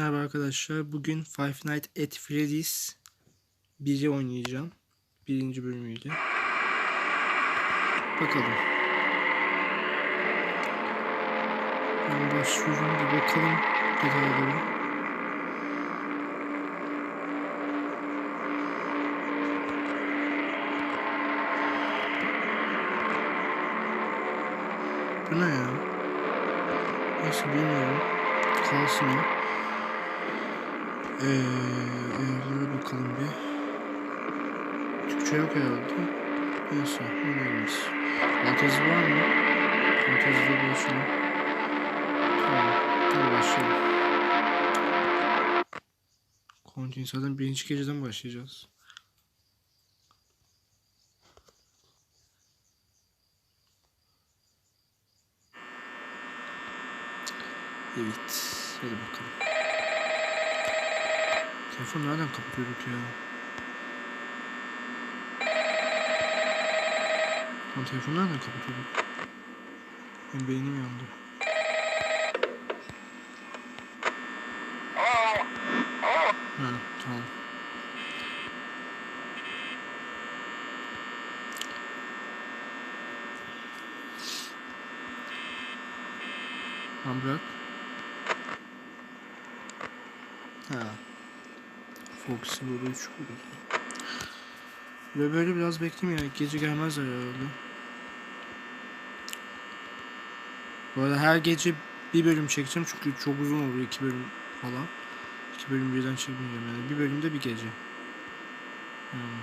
Merhaba arkadaşlar. Bugün Five Nights at Freddy's 1'i oynayacağım. Birinci bölümüyle. Bakalım. Ben başlıyorum bir bakalım detaylara. Bu ne ya? Neyse bilmiyorum. Kalsın o. Ee, ayarlara bakalım bir. Türkçe yok herhalde. Neyse, öyleymiş. Fantezi var mı? Fantezide başlayalım. Tamam, hadi başlayalım. Continue zaten birinci geceden başlayacağız. Evet, hadi bakalım. Telefon nereden kapatıyorduk ya? Lan telefonu nereden kapatıyorduk? Benim beynim yandı. Ha, tamam. Lan bırak. Ha. Foxy burada 3 burada. Ve böyle biraz bekleyeyim ya. Gece gelmezler herhalde. Bu arada her gece bir bölüm çekeceğim çünkü çok uzun olur iki bölüm falan. İki bölüm birden çekmeyeceğim yani. Bir bölümde bir gece. Yani.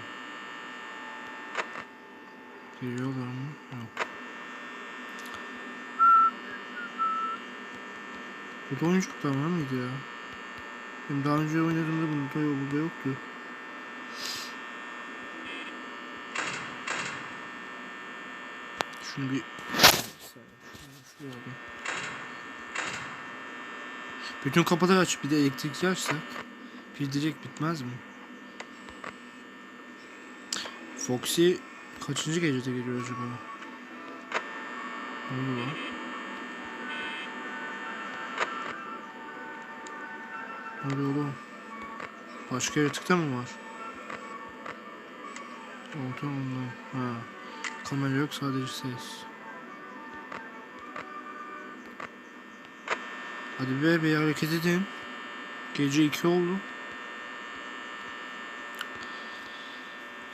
Geliyorlar mı? Yok. Burada oyuncaklar var mıydı ya? Benim daha önce oynadığımda bunda, yok, burada yoktu. Şunu bir... Bütün kapıları aç bir de elektrikli açsak bir direkt bitmez mi? Foxy kaçıncı gecede geliyor acaba? Ne oluyor oluyor oğlum? Başka yaratıkta mı var? Orta online. Ha. Kamera yok sadece ses. Hadi be bir hareket edin. Gece 2 oldu.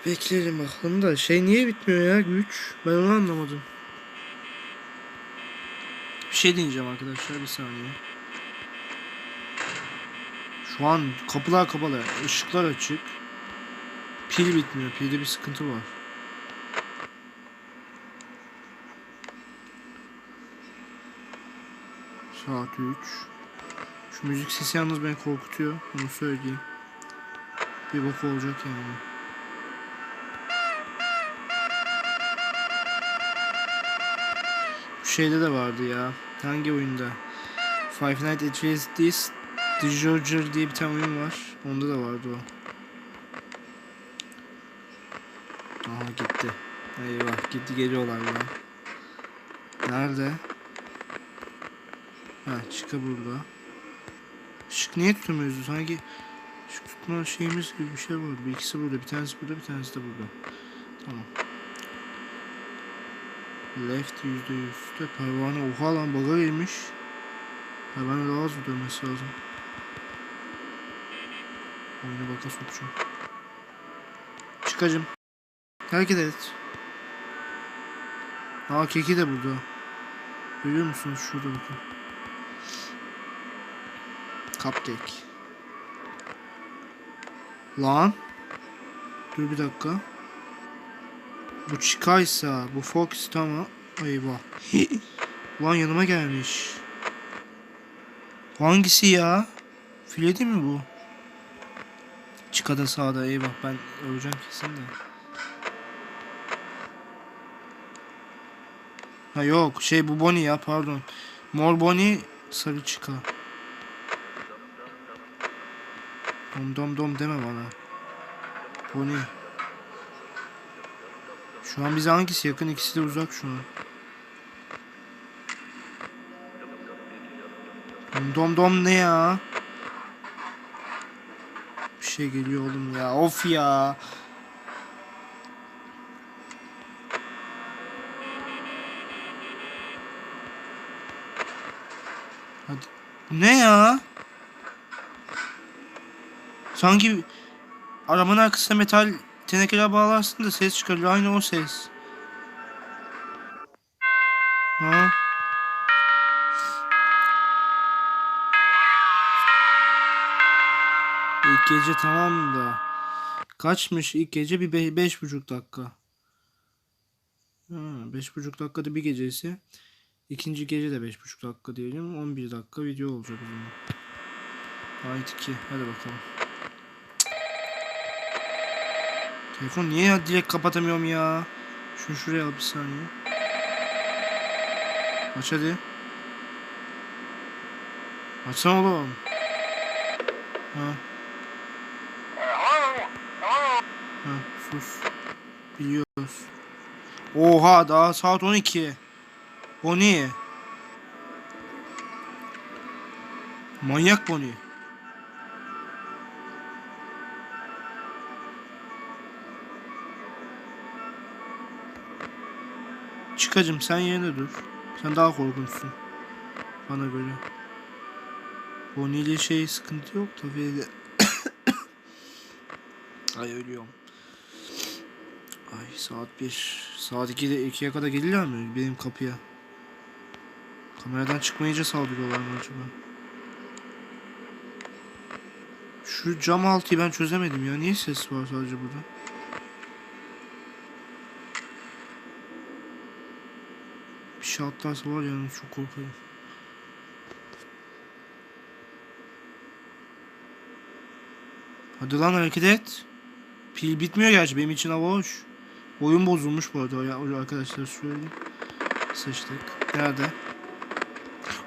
Bekleyelim bakalım da şey niye bitmiyor ya güç? Ben onu anlamadım. Bir şey deneyeceğim arkadaşlar bir saniye. Şu an kapılar kapalı, ışıklar açık. Pil bitmiyor, pilde bir sıkıntı var. Saat 3. Şu müzik sesi yalnız beni korkutuyor. Onu söyleyeyim. Bir bok olacak yani. Bu şeyde de vardı ya. Hangi oyunda? Five Nights at Freddy's The diye bir tane oyun var. Onda da vardı o. Aha gitti. Eyvah gitti geliyorlar ya. Nerede? Ha çıka burada. Işık niye tutamıyoruz? Sanki ışık tutma şeyimiz gibi bir şey var. Bir ikisi burada, bir tanesi burada, bir tanesi de burada. Tamam. Left yüzde yüzde pervane oha lan baga girmiş. Pervane daha az dönmesi lazım. Oyuna baka sokacağım. Çıkacım. Hareket et. Aa keki de burada. Görüyor musunuz şurada bakın. Cupcake. Lan. Dur bir dakika. Bu çıkaysa bu Fox tamam. Eyvah. Lan yanıma gelmiş. Hangisi ya? Filedi mi bu? Çıkada sağda eyvah ben öleceğim kesin de. Ha yok şey bu Bonnie ya pardon. Mor Bonnie sarı çıka. Dom dom dom deme bana. Bonnie. Şu an bize hangisi yakın ikisi de uzak şu an. Dom dom ne ya? Şey geliyor oğlum ya. Of ya. Hadi. Ne ya? Sanki arabanın arkasına metal tenekeler bağlarsın da ses çıkarıyor. Aynı o ses. Gece tamam da. Kaçmış ilk gece bir be- beş buçuk dakika. Ha, beş buçuk dakikada bir gece ise ikinci gece de beş buçuk dakika diyelim. 11 dakika video olacak o zaman. Haydi ki hadi bakalım. Telefon niye ya direkt kapatamıyorum ya? Şunu şuraya al bir saniye. Aç hadi. Açsana oğlum. Ha. Ha, sus. Biliyoruz. Oha daha saat 12. Bonnie. Manyak Bonnie. Çıkacım sen yerine dur. Sen daha korkunçsun. Bana göre. Bonnie ile şey sıkıntı yok de. Ay ölüyorum. Ay saat 1. Saat 2'de 2'ye kadar gelirler mi benim kapıya? Kameradan çıkmayınca saldırıyorlar mı acaba? Şu cam altıyı ben çözemedim ya. Niye ses var sadece burada? Bir şey atlarsa var ya çok korkarım. Hadi lan hareket et. Pil bitmiyor gerçi benim için hava hoş. Oyun bozulmuş bu arada ya arkadaşlar söyleyeyim. Seçtik. Nerede?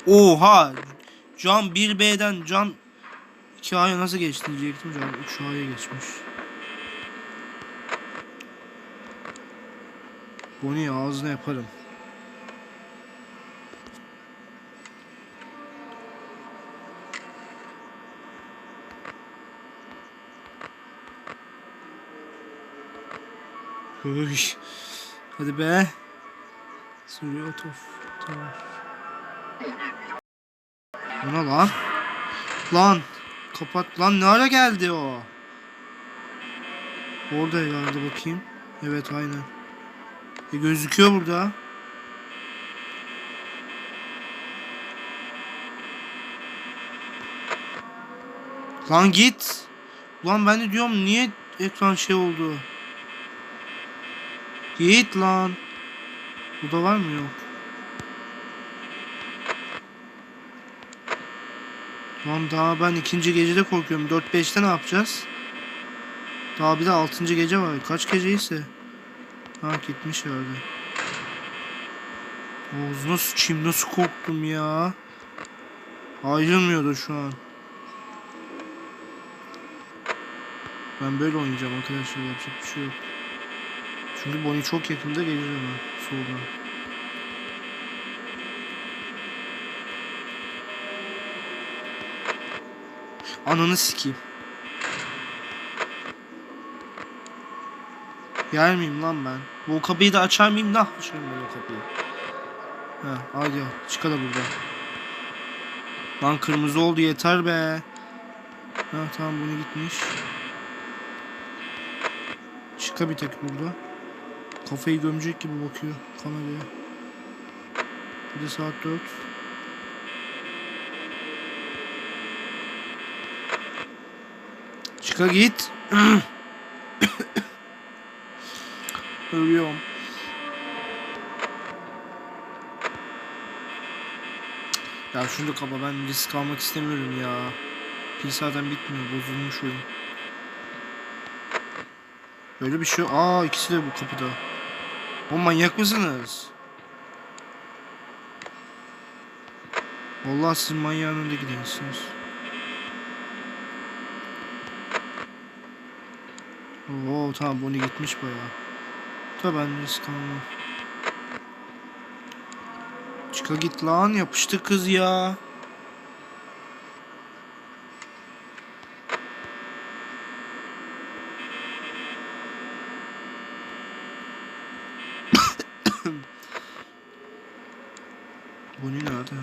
Oha! Can 1B'den Can 2A'ya nasıl geçti diyecektim. Can 3A'ya geçmiş. Bonnie ağzına yaparım. Hıy. Hadi be. Sürüyor otof. Bu ne lan? Lan. Kapat lan ne ara geldi o? Orada herhalde bakayım. Evet aynen. E gözüküyor burada. Lan git. Lan ben de diyorum niye ekran şey oldu? Git lan. Burada var mı yok? Lan daha ben ikinci gecede korkuyorum. 4-5'te ne yapacağız? Daha bir de 6. gece var. Kaç geceyse. Ha gitmiş herhalde. Ağzına sıçayım nasıl korktum ya. Ayrılmıyordu şu an. Ben böyle oynayacağım arkadaşlar yapacak bir şey yok. Çünkü Bonnie çok yakında gelir ama soldan. Ananı sikeyim. Yer miyim lan ben? Bu kapıyı da açar mıyım? Nah açarım ben o kapıyı. Ha hadi ya çıka da burada. Lan kırmızı oldu yeter be. Ha tamam bunu gitmiş. Çıka bir tek burada. Kafayı gömecek gibi bakıyor kameraya. Bir de saat 4. Çıka git. Ölüyorum. Ya şunu da kapa ben risk almak istemiyorum ya. Pil zaten bitmiyor bozulmuş oyun. Böyle bir şey Aa ikisi de bu kapıda. O manyak mısınız? Vallahi siz manyağın önünde gidensiniz. Oo tamam bunu gitmiş bayağı. Da ben risk almam. Çıka git lan yapıştı kız ya. Bonnie nerede?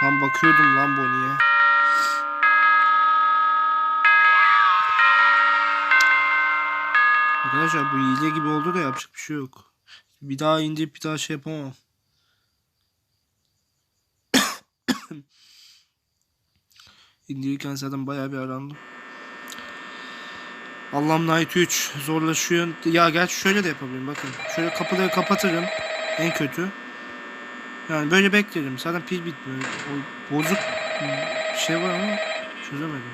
Tam bakıyordum lan Bonnie'ye. Arkadaşlar bu hile gibi oldu da yapacak bir şey yok. Bir daha indirip bir daha şey yapamam. İndirirken zaten bayağı bir arandım. Allah'ım Night 3 zorlaşıyor. Ya gerçi şöyle de yapabilirim bakın. Şöyle kapıları kapatırım. En kötü. Yani böyle beklerim. Zaten pil bitmiyor. O bozuk şey var ama çözemedim.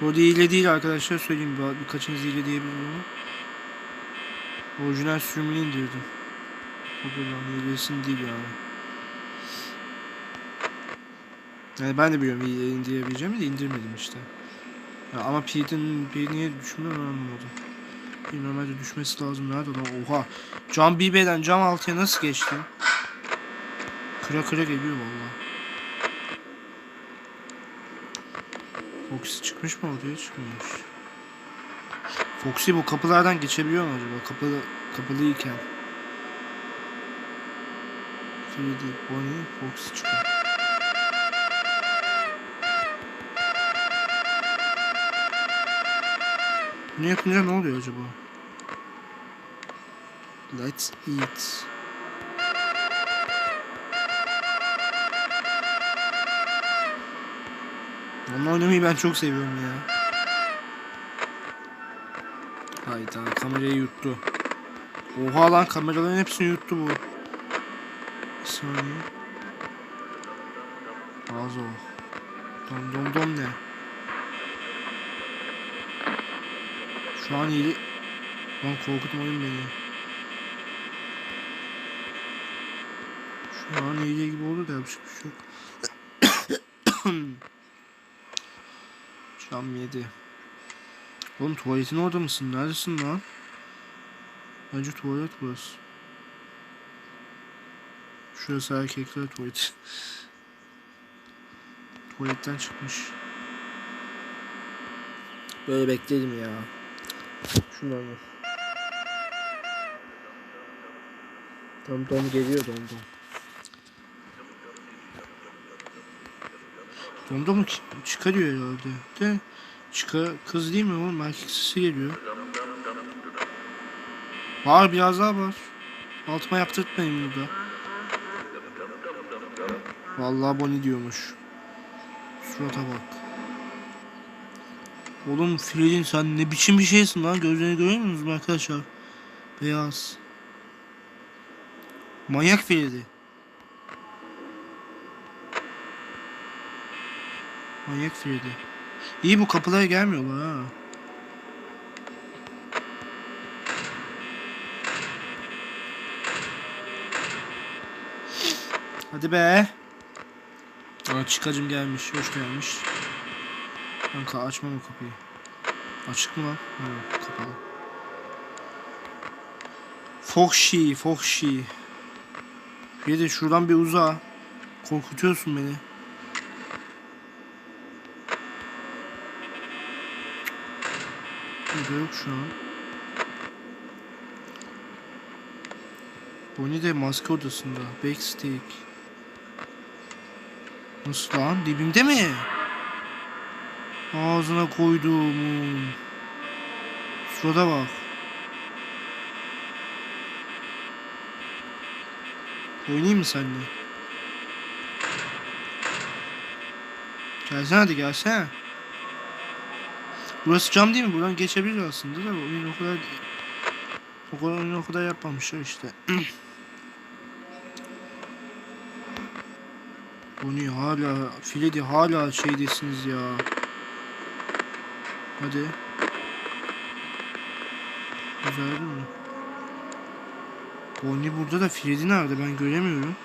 Bu hile değil arkadaşlar söyleyeyim. Bir- Birkaçınız hile diyebilir ama. Orijinal sürümünü indirdim. O kadar hilesin değil yani. Yani ben de biliyorum hile indirebileceğimi de indirmedim işte. Ya ama Pete'in Pete niye düşmüyor anlamadım. Pete normalde düşmesi lazım. Nerede lan? Oha. Cam BB'den cam 6'ya nasıl geçtim? Kıra kıra geliyor vallahi. Foxy çıkmış mı ortaya çıkmamış. Foxy bu kapılardan geçebiliyor mu acaba? Kapalı, kapalıyken. Freddy, Bonnie, Foxy çıkıyor. Bunu yapınca ne oluyor acaba? Let's eat. Onunla oynamayı ben çok seviyorum ya. Hayda kamerayı yuttu. Oha lan kameraların hepsini yuttu bu. Bir saniye. Az o. Dom dom dom ne? Şu an iyi. Lan korkutmayın beni. Şu an iyi gibi oldu da yapacak bir şey yok. Cam 7. Oğlum tuvaletin orada mısın? Neredesin lan? Bence tuvalet burası. Şurası erkekler tuvaleti. Tuvaletten çıkmış. Böyle bekledim ya. Şundan mı? Dom dom geliyor dom dom. Dom dom çıkarıyor herhalde. De çıkar kız değil mi oğlum erkek sesi geliyor. Var biraz daha var. Altıma yaptırtmayın burada. Vallahi Bonnie diyormuş. Surata bak. Oğlum Fredin sen ne biçim bir şeysin lan gözlerini görüyor musunuz arkadaşlar? Beyaz. Manyak Freddy. Manyak Freddy. İyi bu kapılara gelmiyorlar ha. Hadi be. Aa, çıkacım gelmiş, hoş gelmiş. Kanka açma mı kapıyı? Açık mı lan? Ha, kapalı. Foxy, Foxy. Bir de şuradan bir uza. Korkutuyorsun beni. Burada yok şu an. Bonnie de maske odasında. Backsteak. Nasıl lan? Dibimde mi? Ağzına koyduğumun. Surata bak. Oynayayım mı seninle? Gelsene hadi gelsene. Burası cam değil mi? Buradan geçebilir aslında da oyun o kadar o kadar oyun o kadar yapmamışlar işte. Bu ne hala Filedi hala şeydesiniz ya. Hadi. Güzel mi? Bonnie burada da Freddy nerede ben göremiyorum.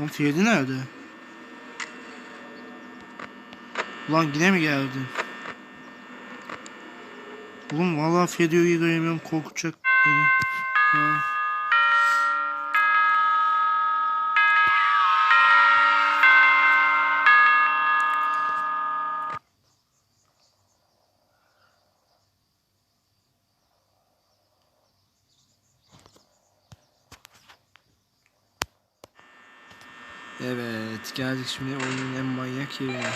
Lan Freddy nerede? Ulan yine mi geldin? Oğlum vallahi Freddy'yi göremiyorum korkacak beni. Ha. Geldik şimdi oyunun en manyak yerine.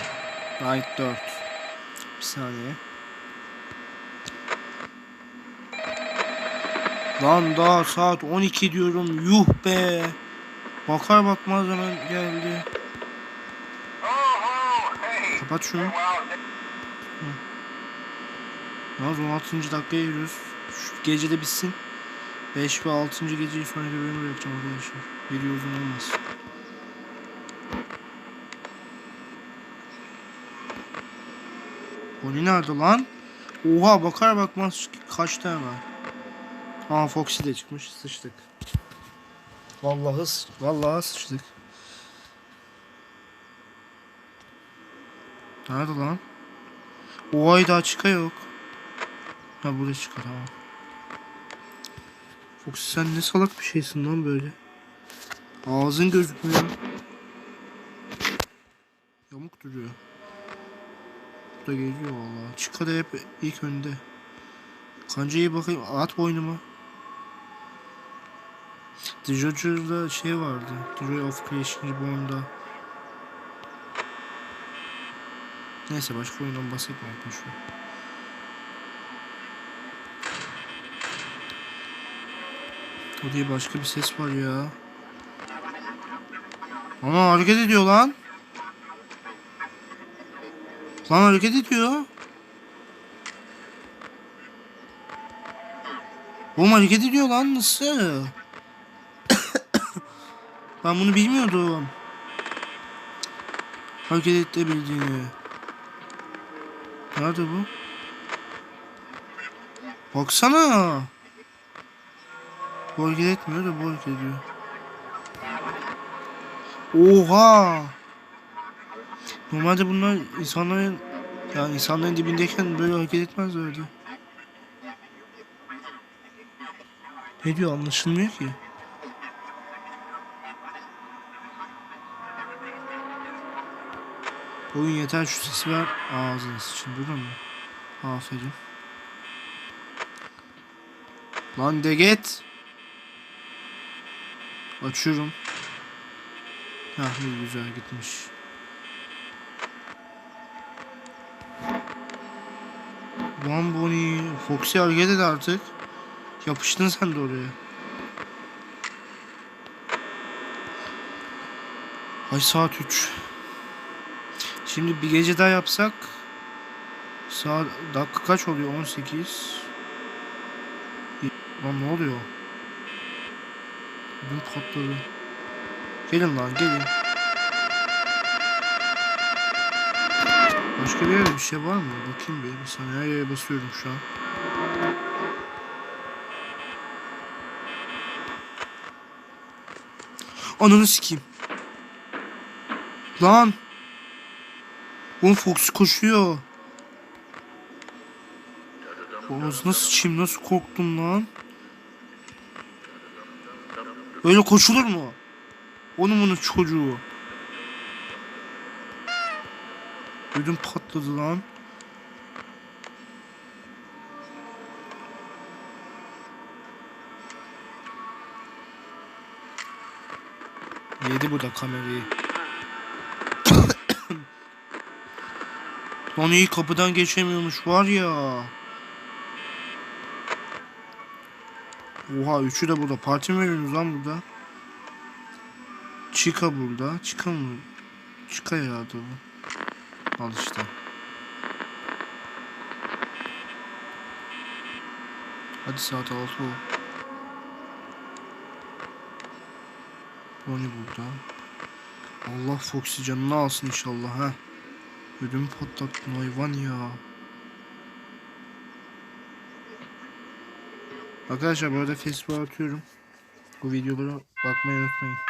Night 4. Bir saniye. Lan daha saat 12 diyorum yuh be. Bakar bakmaz hemen geldi. Kapat şunu. Yalnız 16. dakikaya giriyoruz. Şu gece de bitsin. 5 ve 6. geceyi sonraki bölümü bırakacağım arkadaşlar. Video uzun olmaz. Bonnie nerede lan? Oha bakar bakmaz kaçtı hemen. Aa Foxy de çıkmış sıçtık. Vallahi sı- vallahi sıçtık. Nerede lan? O ay daha çıka yok. Ha burada çıkar tamam. Foxy sen ne salak bir şeysin lan böyle. Ağzın gözükmüyor. Yamuk duruyor. Da geliyor valla. Çıka da hep ilk önde. Kancayı bakayım at boynuma. The Jojo'da şey vardı. The Joy of Creation Reborn'da. Neyse başka oyundan bahsetmeyelim şu. O diye başka bir ses var ya. Ana hareket ediyor lan. Lan hareket ediyor. Oğlum hareket ediyor lan nasıl? ben bunu bilmiyordum. Hareket edebildiğini. Nerede bu? Baksana. Bu hareket etmiyor da bu hareket ediyor. Oha! Normalde bunlar insanların yani insanların dibindeyken böyle hareket etmezlerdi. Ne diyor anlaşılmıyor ki. Oyun yeter şu sesi ver ağzına sıçın burada mı? Aferin. Lan de git. Açıyorum. Ha iyi güzel gitmiş. Lan Bonnie. Foxy hareket et artık. Yapıştın sen de oraya. Ay saat 3. Şimdi bir gece daha yapsak saat dakika kaç oluyor? 18. Lan ne oluyor? Ödüm patladı. Gelin lan gelin. Başka bir yerde bir şey var mı? Bakayım bir. Bir saniye her yere basıyorum şu an. Ananı sikeyim. Lan. Oğlum Fox koşuyor. Ağzına sıçayım nasıl korktum lan. Öyle koşulur mu? Onun bunun çocuğu. Ödüm patladı lan. Yedi bu da kamerayı. Lan iyi kapıdan geçemiyormuş var ya. Oha üçü de burada. Parti mi veriyorsunuz lan burada? Chica burada. Chica mı? Chica herhalde bu. Al işte. Hadi saat 6 ol. Bonnie burada. Allah Foxy canını alsın inşallah ha. Ödümü patlattın hayvan ya. Arkadaşlar bu arada Facebook'a atıyorum. Bu videolara bakmayı unutmayın.